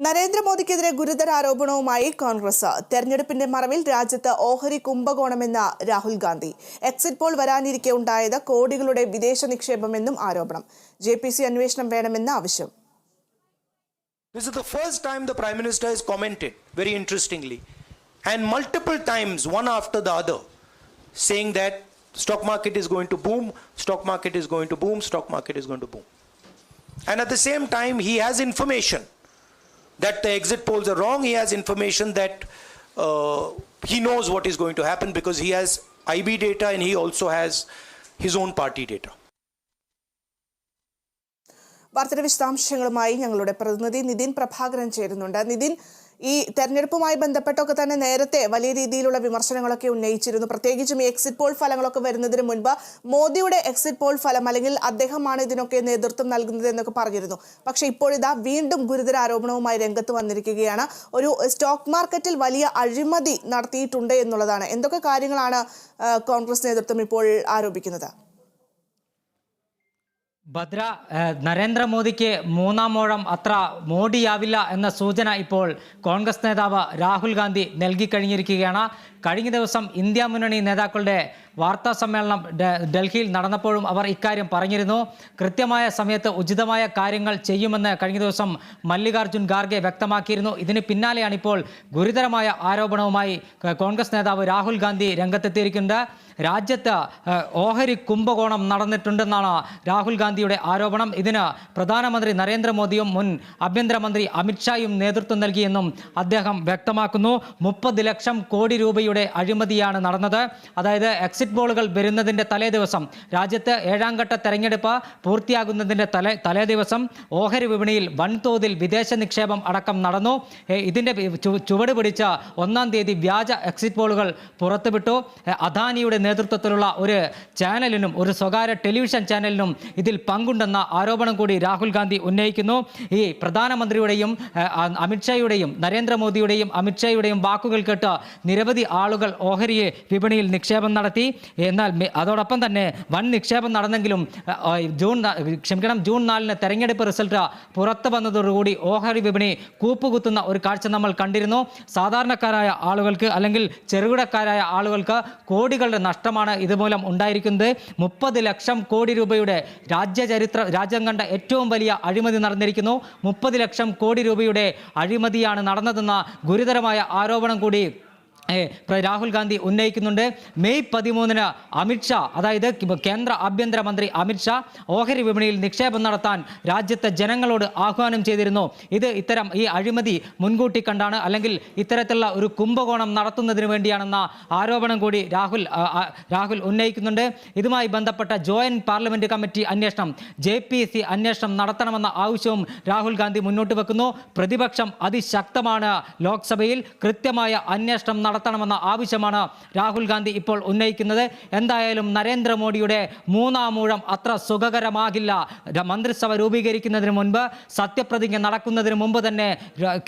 നരേന്ദ്രമോദിക്കെതിരെ ഗുരുതര ആരോപണവുമായി കോൺഗ്രസ് തെരഞ്ഞെടുപ്പിന്റെ മറവിൽ രാജ്യത്ത് ഓഹരി കുംഭകോണമെന്ന രാഹുൽ ഗാന്ധി എക്സിറ്റ് പോൾ വരാനിരിക്കെ ഉണ്ടായത് കോടികളുടെ വിദേശ നിക്ഷേപമെന്നും ആരോപണം ജെ പി സി അന്വേഷണം വേണമെന്ന ആവശ്യം This is the first time the Prime Minister has commented, very interestingly, and multiple times, one after the other, saying that stock market is going to boom, stock market is going to boom, stock market is going to boom. And at the same time, he has information that the exit polls are wrong. He has information that uh, he knows what is going to happen because he has IB data and he also has his own party data. വാർത്തയുടെ വിശദാംശങ്ങളുമായി ഞങ്ങളുടെ പ്രതിനിധി നിതിൻ പ്രഭാകരൻ ചേരുന്നുണ്ട്. നിതിൻ ഈ തെരഞ്ഞെടുപ്പുമായി ബന്ധപ്പെട്ടൊക്കെ തന്നെ നേരത്തെ വലിയ രീതിയിലുള്ള വിമർശനങ്ങളൊക്കെ ഉന്നയിച്ചിരുന്നു. പ്രത്യേകിച്ചും ഈ എക്സിറ്റ് പോൾ ഫലങ്ങളൊക്കെ വരുന്നതിന് മുൻപ് മോദിയുടെ എക്സിറ്റ് പോൾ ഫലം അല്ലെങ്കിൽ അദ്ദേഹമാണ് ഇതിനൊക്കെ നേതൃത്വം നൽകുന്നത് എന്നൊക്കെ പറഞ്ഞിരുന്നു. പക്ഷേ ഇപ്പോഴിതാ വീണ്ടും ഗുരുതര ആരോപണവുമായി രംഗത്ത് വന്നിരിക്കുകയാണ്. ഒരു സ്റ്റോക്ക് മാർക്കറ്റിൽ വലിയ അഴിമതി നടത്തിയിട്ടുണ്ട് എന്നുള്ളതാണ്. എന്തൊക്കെ കാര്യങ്ങളാണ് കോൺഗ്രസ് നേതൃത്വം ഇപ്പോൾ ആരോപിക്കുന്നത്? ഭദ്ര നരേന്ദ്രമോദിക്ക് മൂന്നാം മോഴം അത്ര മോഡിയാവില്ല എന്ന സൂചന ഇപ്പോൾ കോൺഗ്രസ് നേതാവ് രാഹുൽ ഗാന്ധി നൽകിക്കഴിഞ്ഞിരിക്കുകയാണ് കഴിഞ്ഞ ദിവസം ഇന്ത്യ മുന്നണി നേതാക്കളുടെ വാർത്താ സമ്മേളനം ഡൽഹിയിൽ നടന്നപ്പോഴും അവർ ഇക്കാര്യം പറഞ്ഞിരുന്നു. കൃത്യമായ സമയത്ത് ഉചിതമായ കാര്യങ്ങൾ ചെയ്യുമെന്ന് കഴിഞ്ഞ ദിവസം മല്ലികാർജുൻ ഖാർഗെ വ്യക്തമാക്കിയിരുന്നു. ഇതിന് പിന്നാലെയാണ് ഇപ്പോൾ ഗുരുതരമായ ആരോപണവുമായി കോൺഗ്രസ് നേതാവ് രാഹുൽ ഗാന്ധി രംഗത്തെത്തിയിരിക്കുന്നത്. രാജ്യത്ത് ഓഹരി കുംഭകോണം നടന്നിട്ടുണ്ടെന്നാണ് രാഹുൽ ഗാന്ധിയുടെ ആരോപണം. ഇതിന് പ്രധാനമന്ത്രി നരേന്ദ്രമോദിയും മുൻ ആഭ്യന്തരമന്ത്രി അമിത്ഷായും നേതൃത്വം നൽകിയെന്നും അദ്ദേഹം വ്യക്തമാക്കുന്നു. മുപ്പത് ലക്ഷം കോടി രൂപയുടെ അഴിമതിയാണ് നടന്നത്. അതായത് എക്സിറ്റ് പോളുകൾ വരുന്നതിന്റെ തലേ ദിവസം രാജ്യത്ത് ഏഴാം ഘട്ട തെരഞ്ഞെടുപ്പ് പൂർത്തിയാകുന്നതിന്റെ തലേ തലേ ദിവസം ഓഹരി വിപണിയിൽ വൻതോതിൽ വിദേശ നിക്ഷേപം അടക്കം നടന്നു. ഇതിന്റെ ചുവട് പിടിച്ച ഒന്നാം തീയതി വ്യാജ എക്സിറ്റ് പോളുകൾ പുറത്തുവിട്ടു. അദാനിയുടെ നേതൃത്വത്തിലുള്ള ഒരു ചാനലിനും ഒരു സ്വകാര്യ ടെലിവിഷൻ ചാനലിനും ഇതിൽ പങ്കുണ്ടെന്ന ആരോപണം കൂടി രാഹുൽ ഗാന്ധി ഉന്നയിക്കുന്നു. ഈ പ്രധാനമന്ത്രിയുടെയും അമിത്ഷായുടെയും നരേന്ദ്രമോദിയുടെയും അമിത്ഷായുടെയും വാക്കുകൾ കേട്ട് നിരവധി ആളുകൾ ഓഹരിയെ വിപണിയിൽ നിക്ഷേപം നടത്തി. എന്നാൽ അതോടൊപ്പം തന്നെ വൻ നിക്ഷേപം നടന്നെങ്കിലും ജൂൺ ക്ഷമിക്കണം ജൂൺ നാലിന് തെരഞ്ഞെടുപ്പ് റിസൾട്ട് പുറത്തു വന്നതോടുകൂടി ഓഹരി വിപണി കൂപ്പുകുത്തുന്ന ഒരു കാഴ്ച നമ്മൾ കണ്ടിരുന്നു. സാധാരണക്കാരായ ആളുകൾക്ക് അല്ലെങ്കിൽ ചെറുകിടക്കാരായ ആളുകൾക്ക് കോടികളുടെ നഷ്ടമാണ് ഇതുമൂലം ഉണ്ടായിരിക്കുന്നത്. മുപ്പത് ലക്ഷം കോടി രൂപയുടെ രാജ്യ ചരിത്ര രാജ്യം കണ്ട ഏറ്റവും വലിയ അഴിമതി നടന്നിരിക്കുന്നു. മുപ്പത് ലക്ഷം കോടി രൂപയുടെ അഴിമതിയാണ് നടന്നതെന്ന ഗുരുതരമായ ആരോപണം കൂടി രാഹുൽ ഗാന്ധി ഉന്നയിക്കുന്നുണ്ട്. മെയ് പതിമൂന്നിന് അമിത്ഷാ അതായത് കേന്ദ്ര ആഭ്യന്തരമന്ത്രി അമിത്ഷാ ഓഹരി വിപണിയിൽ നിക്ഷേപം നടത്താൻ രാജ്യത്തെ ജനങ്ങളോട് ആഹ്വാനം ചെയ്തിരുന്നു. ഇത് ഇത്തരം ഈ അഴിമതി മുൻകൂട്ടി കണ്ടാണ്. അല്ലെങ്കിൽ ഇത്തരത്തിലുള്ള ഒരു കുംഭകോണം നടത്തുന്നതിന് വേണ്ടിയാണെന്ന ആരോപണം കൂടി രാഹുൽ രാഹുൽ ഉന്നയിക്കുന്നുണ്ട്. ഇതുമായി ബന്ധപ്പെട്ട ജോയിന്റ് പാർലമെന്റ് കമ്മിറ്റി അന്വേഷണം ജെ അന്വേഷണം നടത്തണമെന്ന ആവശ്യവും രാഹുൽ ഗാന്ധി മുന്നോട്ട് വെക്കുന്നു. പ്രതിപക്ഷം അതിശക്തമാണ് ലോക്സഭയിൽ. കൃത്യമായ അന്വേഷണം നടത്തണമെന്ന ആവശ്യമാണ് രാഹുൽ ഗാന്ധി ഇപ്പോൾ ഉന്നയിക്കുന്നത്. എന്തായാലും നരേന്ദ്രമോദിയുടെ മൂന്നാം ഊഴം അത്ര സുഖകരമാകില്ല. മന്ത്രിസഭ രൂപീകരിക്കുന്നതിന് മുൻപ് സത്യപ്രതിജ്ഞ നടക്കുന്നതിന് മുമ്പ് തന്നെ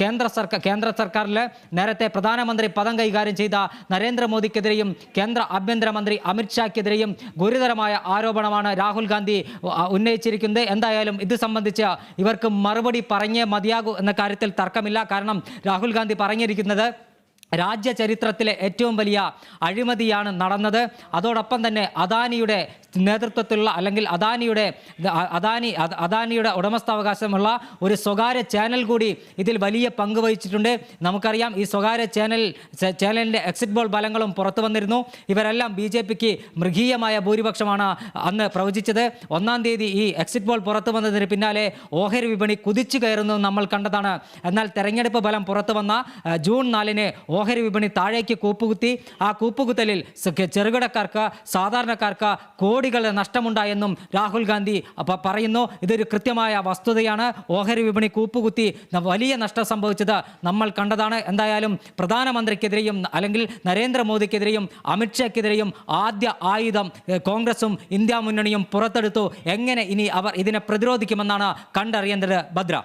കേന്ദ്ര സർക്കാർ കേന്ദ്ര സർക്കാരിൽ നേരത്തെ പ്രധാനമന്ത്രി പദം കൈകാര്യം ചെയ്ത നരേന്ദ്രമോദിക്കെതിരെയും കേന്ദ്ര ആഭ്യന്തരമന്ത്രി അമിത്ഷാക്കെതിരെയും ഗുരുതരമായ ആരോപണമാണ് രാഹുൽ ഗാന്ധി ഉന്നയിച്ചിരിക്കുന്നത്. എന്തായാലും ഇത് സംബന്ധിച്ച് ഇവർക്ക് മറുപടി പറഞ്ഞേ മതിയാകൂ എന്ന കാര്യത്തിൽ തർക്കമില്ല. കാരണം രാഹുൽ ഗാന്ധി പറഞ്ഞിരിക്കുന്നത് രാജ്യ ചരിത്രത്തിലെ ഏറ്റവും വലിയ അഴിമതിയാണ് നടന്നത്. അതോടൊപ്പം തന്നെ അദാനിയുടെ നേതൃത്വത്തിലുള്ള അല്ലെങ്കിൽ അദാനിയുടെ അദാനി അദാനിയുടെ ഉടമസ്ഥാവകാശമുള്ള ഒരു സ്വകാര്യ ചാനൽ കൂടി ഇതിൽ വലിയ പങ്ക് വഹിച്ചിട്ടുണ്ട്. നമുക്കറിയാം ഈ സ്വകാര്യ ചാനൽ ചാനലിന്റെ എക്സിറ്റ് ബോൾ ഫലങ്ങളും പുറത്തു വന്നിരുന്നു. ഇവരെല്ലാം ബി ജെ പിക്ക് മൃഗീയമായ ഭൂരിപക്ഷമാണ് അന്ന് പ്രവചിച്ചത്. ഒന്നാം തീയതി ഈ എക്സിറ്റ് ബോൾ പുറത്തു വന്നതിന് പിന്നാലെ ഓഹരി വിപണി കുതിച്ചു കയറുന്നത് നമ്മൾ കണ്ടതാണ്. എന്നാൽ തെരഞ്ഞെടുപ്പ് ഫലം പുറത്തു വന്ന ജൂൺ നാലിന് ഓഹരി വിപണി താഴേക്ക് കൂപ്പുകുത്തി ആ കൂപ്പുകുത്തലിൽ ചെറുകിടക്കാർക്ക് സാധാരണക്കാർക്ക് കോടികളുടെ നഷ്ടമുണ്ടായെന്നും രാഹുൽ ഗാന്ധി പറയുന്നു. ഇതൊരു കൃത്യമായ വസ്തുതയാണ്. ഓഹരി വിപണി കൂപ്പുകുത്തി വലിയ നഷ്ടം സംഭവിച്ചത് നമ്മൾ കണ്ടതാണ്. എന്തായാലും പ്രധാനമന്ത്രിക്കെതിരെയും അല്ലെങ്കിൽ നരേന്ദ്രമോദിക്കെതിരെയും അമിത്ഷാക്കെതിരെയും ആദ്യ ആയുധം കോൺഗ്രസും ഇന്ത്യ മുന്നണിയും പുറത്തെടുത്തു. എങ്ങനെ ഇനി അവർ ഇതിനെ പ്രതിരോധിക്കുമെന്നാണ് കണ്ടറിയേണ്ടത് ഭദ്ര.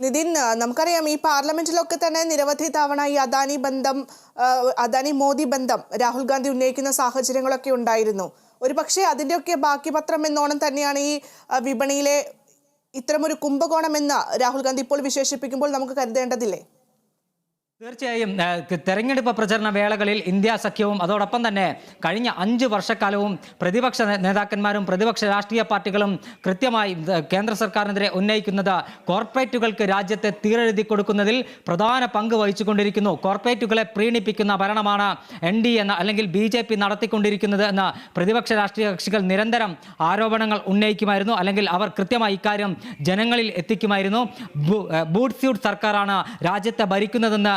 നിതിൻ നമുക്കറിയാം ഈ പാർലമെന്റിലൊക്കെ തന്നെ നിരവധി തവണ ഈ അദാനി ബന്ധം അദാനി മോദി ബന്ധം രാഹുൽ ഗാന്ധി ഉന്നയിക്കുന്ന സാഹചര്യങ്ങളൊക്കെ ഉണ്ടായിരുന്നു. ഒരു പക്ഷേ അതിന്റെയൊക്കെ ബാക്കി പത്രം എന്നോണം തന്നെയാണ് ഈ വിപണിയിലെ ഇത്തരമൊരു കുംഭകോണം എന്ന് രാഹുൽ ഗാന്ധി ഇപ്പോൾ വിശേഷിപ്പിക്കുമ്പോൾ നമുക്ക് കരുതേണ്ടതില്ലേ? തീർച്ചയായും തെരഞ്ഞെടുപ്പ് പ്രചരണ വേളകളിൽ ഇന്ത്യ സഖ്യവും അതോടൊപ്പം തന്നെ കഴിഞ്ഞ അഞ്ച് വർഷക്കാലവും പ്രതിപക്ഷ നേതാക്കന്മാരും പ്രതിപക്ഷ രാഷ്ട്രീയ പാർട്ടികളും കൃത്യമായി കേന്ദ്ര സർക്കാരിനെതിരെ ഉന്നയിക്കുന്നത് കോർപ്പറേറ്റുകൾക്ക് രാജ്യത്തെ തീരെഴുതി കൊടുക്കുന്നതിൽ പ്രധാന പങ്ക് വഹിച്ചുകൊണ്ടിരിക്കുന്നു. കോർപ്പറേറ്റുകളെ പ്രീണിപ്പിക്കുന്ന ഭരണമാണ് എൻ ഡി എന്ന അല്ലെങ്കിൽ ബി ജെ പി നടത്തിക്കൊണ്ടിരിക്കുന്നത് എന്ന് പ്രതിപക്ഷ രാഷ്ട്രീയ കക്ഷികൾ നിരന്തരം ആരോപണങ്ങൾ ഉന്നയിക്കുമായിരുന്നു. അല്ലെങ്കിൽ അവർ കൃത്യമായി ഇക്കാര്യം ജനങ്ങളിൽ എത്തിക്കുമായിരുന്നു. ബൂട്ട്സ്യൂട്ട് ബൂട്ട് സ്യൂട്ട് സർക്കാരാണ് രാജ്യത്തെ ഭരിക്കുന്നതെന്ന്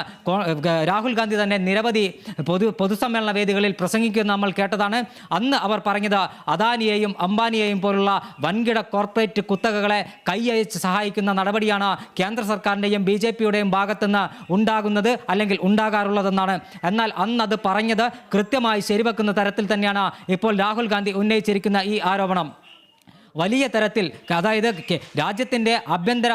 രാഹുൽ ഗാന്ധി തന്നെ നിരവധി പൊതു പൊതുസമ്മേളന വേദികളിൽ പ്രസംഗിക്കുന്ന നമ്മൾ കേട്ടതാണ്. അന്ന് അവർ പറഞ്ഞത് അദാനിയെയും അംബാനിയെയും പോലുള്ള വൻകിട കോർപ്പറേറ്റ് കുത്തകകളെ കൈയച്ച് സഹായിക്കുന്ന നടപടിയാണ് കേന്ദ്ര സർക്കാരിന്റെയും ബി ജെ പിയുടെയും ഭാഗത്തുനിന്ന് ഉണ്ടാകുന്നത് അല്ലെങ്കിൽ ഉണ്ടാകാറുള്ളതെന്നാണ്. എന്നാൽ അന്ന് അത് പറഞ്ഞത് കൃത്യമായി ശരിവെക്കുന്ന തരത്തിൽ തന്നെയാണ് ഇപ്പോൾ രാഹുൽ ഗാന്ധി ഉന്നയിച്ചിരിക്കുന്ന ഈ ആരോപണം. വലിയ തരത്തിൽ അതായത് രാജ്യത്തിന്റെ ആഭ്യന്തര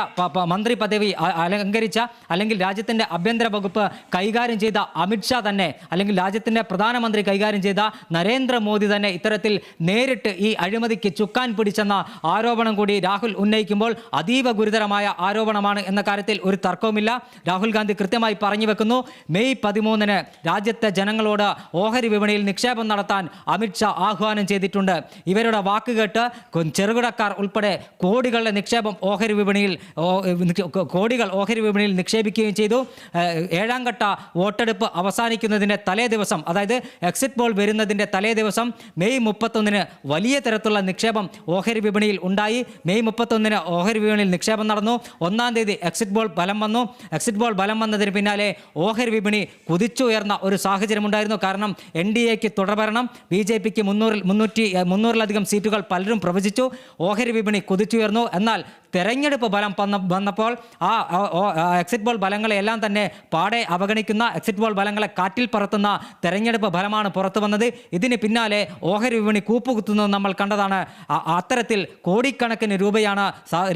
മന്ത്രി പദവി അലങ്കരിച്ച അല്ലെങ്കിൽ രാജ്യത്തിന്റെ ആഭ്യന്തര വകുപ്പ് കൈകാര്യം ചെയ്ത അമിത്ഷാ തന്നെ അല്ലെങ്കിൽ രാജ്യത്തിന്റെ പ്രധാനമന്ത്രി കൈകാര്യം ചെയ്ത നരേന്ദ്രമോദി തന്നെ ഇത്തരത്തിൽ നേരിട്ട് ഈ അഴിമതിക്ക് ചുക്കാൻ പിടിച്ചെന്ന ആരോപണം കൂടി രാഹുൽ ഉന്നയിക്കുമ്പോൾ അതീവ ഗുരുതരമായ ആരോപണമാണ് എന്ന കാര്യത്തിൽ ഒരു തർക്കവുമില്ല. രാഹുൽ ഗാന്ധി കൃത്യമായി പറഞ്ഞു വെക്കുന്നു. മെയ് പതിമൂന്നിന് രാജ്യത്തെ ജനങ്ങളോട് ഓഹരി വിപണിയിൽ നിക്ഷേപം നടത്താൻ അമിത്ഷാ ആഹ്വാനം ചെയ്തിട്ടുണ്ട്. ഇവരുടെ വാക്കുകേട്ട് ചെറുകിടക്കാർ ഉൾപ്പെടെ കോടികളുടെ നിക്ഷേപം ഓഹരി വിപണിയിൽ കോടികൾ ഓഹരി വിപണിയിൽ നിക്ഷേപിക്കുകയും ചെയ്തു. ഏഴാം ഘട്ട വോട്ടെടുപ്പ് അവസാനിക്കുന്നതിന്റെ തലേ ദിവസം അതായത് എക്സിറ്റ് പോൾ വരുന്നതിന്റെ തലേ ദിവസം മെയ് മുപ്പത്തൊന്നിന് വലിയ തരത്തിലുള്ള നിക്ഷേപം ഓഹരി വിപണിയിൽ ഉണ്ടായി. മെയ് മുപ്പത്തൊന്നിന് ഓഹരി വിപണിയിൽ നിക്ഷേപം നടന്നു. ഒന്നാം തീയതി എക്സിറ്റ് പോൾ ഫലം വന്നു. എക്സിറ്റ് പോൾ ഫലം വന്നതിന് പിന്നാലെ ഓഹരി വിപണി കുതിച്ചുയർന്ന ഒരു സാഹചര്യമുണ്ടായിരുന്നു കാരണം എൻ ഡി എക്ക് തുടർഭരണം ബി ജെ പിക്ക് മുന്നൂറിൽ മുന്നൂറ്റി മുന്നൂറിലധികം സീറ്റുകൾ പലരും പ്രവചിച്ചു. ഓഹരി വിപണി കുതിച്ചുയർന്നു. എന്നാൽ തെരഞ്ഞെടുപ്പ് ബലം വന്ന വന്നപ്പോൾ ആ എക്സിറ്റ് പോൾ ഫലങ്ങളെല്ലാം തന്നെ പാടെ അവഗണിക്കുന്ന എക്സിറ്റ് പോൾ ബലങ്ങളെ കാറ്റിൽ പറത്തുന്ന തെരഞ്ഞെടുപ്പ് ബലമാണ് പുറത്തു വന്നത്. ഇതിന് പിന്നാലെ ഓഹരി വിപണി കൂപ്പുകുത്തുന്നത് നമ്മൾ കണ്ടതാണ്. അത്തരത്തിൽ കോടിക്കണക്കിന് രൂപയാണ്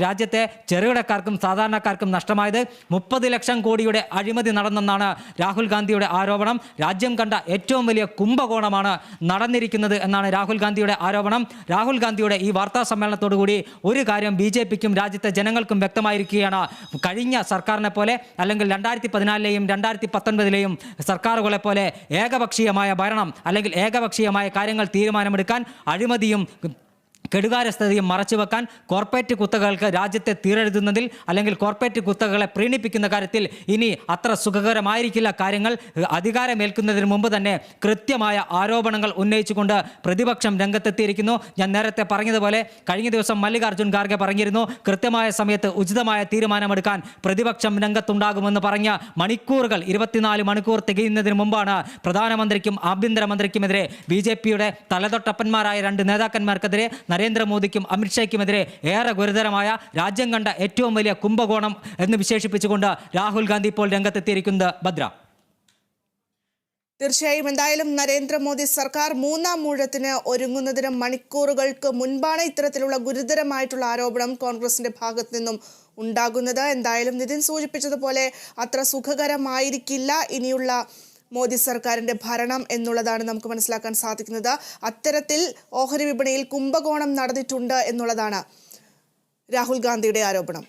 രാജ്യത്തെ ചെറുകിടക്കാർക്കും സാധാരണക്കാർക്കും നഷ്ടമായത്. മുപ്പത് ലക്ഷം കോടിയുടെ അഴിമതി നടന്നെന്നാണ് രാഹുൽ ഗാന്ധിയുടെ ആരോപണം. രാജ്യം കണ്ട ഏറ്റവും വലിയ കുംഭകോണമാണ് നടന്നിരിക്കുന്നത് എന്നാണ് രാഹുൽ ഗാന്ധിയുടെ ആരോപണം. രാഹുൽ ഗാന്ധിയുടെ ഈ വാർത്താ സമ്മേളനത്തോടുകൂടി ഒരു കാര്യം ബി ജെ പിക്കും രാജ്യത്തെ ജനങ്ങൾക്കും വ്യക്തമായിരിക്കുകയാണ്. കഴിഞ്ഞ സർക്കാരിനെ പോലെ അല്ലെങ്കിൽ രണ്ടായിരത്തി പതിനാലിലെയും രണ്ടായിരത്തി പത്തൊൻപതിലെയും സർക്കാരുകളെ പോലെ ഏകപക്ഷീയമായ ഭരണം അല്ലെങ്കിൽ ഏകപക്ഷീയമായ കാര്യങ്ങൾ തീരുമാനമെടുക്കാൻ അഴിമതിയും കെടുകാര്യസ്ഥതയും മറച്ചുവെക്കാൻ കോർപ്പറേറ്റ് കുത്തകൾക്ക് രാജ്യത്തെ തീരെഴുതുന്നതിൽ അല്ലെങ്കിൽ കോർപ്പറേറ്റ് കുത്തകകളെ പ്രീണിപ്പിക്കുന്ന കാര്യത്തിൽ ഇനി അത്ര സുഖകരമായിരിക്കില്ല കാര്യങ്ങൾ. അധികാരമേൽക്കുന്നതിന് മുമ്പ് തന്നെ കൃത്യമായ ആരോപണങ്ങൾ ഉന്നയിച്ചുകൊണ്ട് പ്രതിപക്ഷം രംഗത്തെത്തിയിരിക്കുന്നു. ഞാൻ നേരത്തെ പറഞ്ഞതുപോലെ കഴിഞ്ഞ ദിവസം മല്ലികാർജുൻ ഖാർഗെ പറഞ്ഞിരുന്നു കൃത്യമായ സമയത്ത് ഉചിതമായ തീരുമാനമെടുക്കാൻ പ്രതിപക്ഷം രംഗത്തുണ്ടാകുമെന്ന് പറഞ്ഞ മണിക്കൂറുകൾ ഇരുപത്തിനാല് മണിക്കൂർ തികയുന്നതിന് മുമ്പാണ് പ്രധാനമന്ത്രിക്കും ആഭ്യന്തരമന്ത്രിക്കുമെതിരെ ബി ജെ പിയുടെ തലതൊട്ടപ്പന്മാരായ രണ്ട് നേതാക്കന്മാർക്കെതിരെ നരേന്ദ്രമോദിക്കും അമിത്ഷായ്ക്കുമെതിരെ ഏറെ ഗുരുതരമായ രാജ്യം കണ്ട ഏറ്റവും വലിയ കുംഭകോണം എന്ന് വിശേഷിപ്പിച്ചുകൊണ്ട് രാഹുൽ ഗാന്ധി ഇപ്പോൾ രംഗത്തെത്തിയിരിക്കുന്നത് ഭദ്ര. തീർച്ചയായും എന്തായാലും നരേന്ദ്രമോദി സർക്കാർ മൂന്നാം ഊഴത്തിന് ഒരുങ്ങുന്നതിന് മണിക്കൂറുകൾക്ക് മുൻപാണ് ഇത്തരത്തിലുള്ള ഗുരുതരമായിട്ടുള്ള ആരോപണം കോൺഗ്രസിന്റെ ഭാഗത്തു നിന്നും ഉണ്ടാകുന്നത്. എന്തായാലും നിതിൻ സൂചിപ്പിച്ചതുപോലെ അത്ര സുഖകരമായിരിക്കില്ല. ഇനിയുള്ള മോദി സർക്കാരിന്റെ ഭരണം എന്നുള്ളതാണ് നമുക്ക് മനസ്സിലാക്കാൻ സാധിക്കുന്നത്. അത്തരത്തിൽ ഓഹരി വിപണിയിൽ കുംഭകോണം നടന്നിട്ടുണ്ട് എന്നുള്ളതാണ് രാഹുൽ ഗാന്ധിയുടെ ആരോപണം.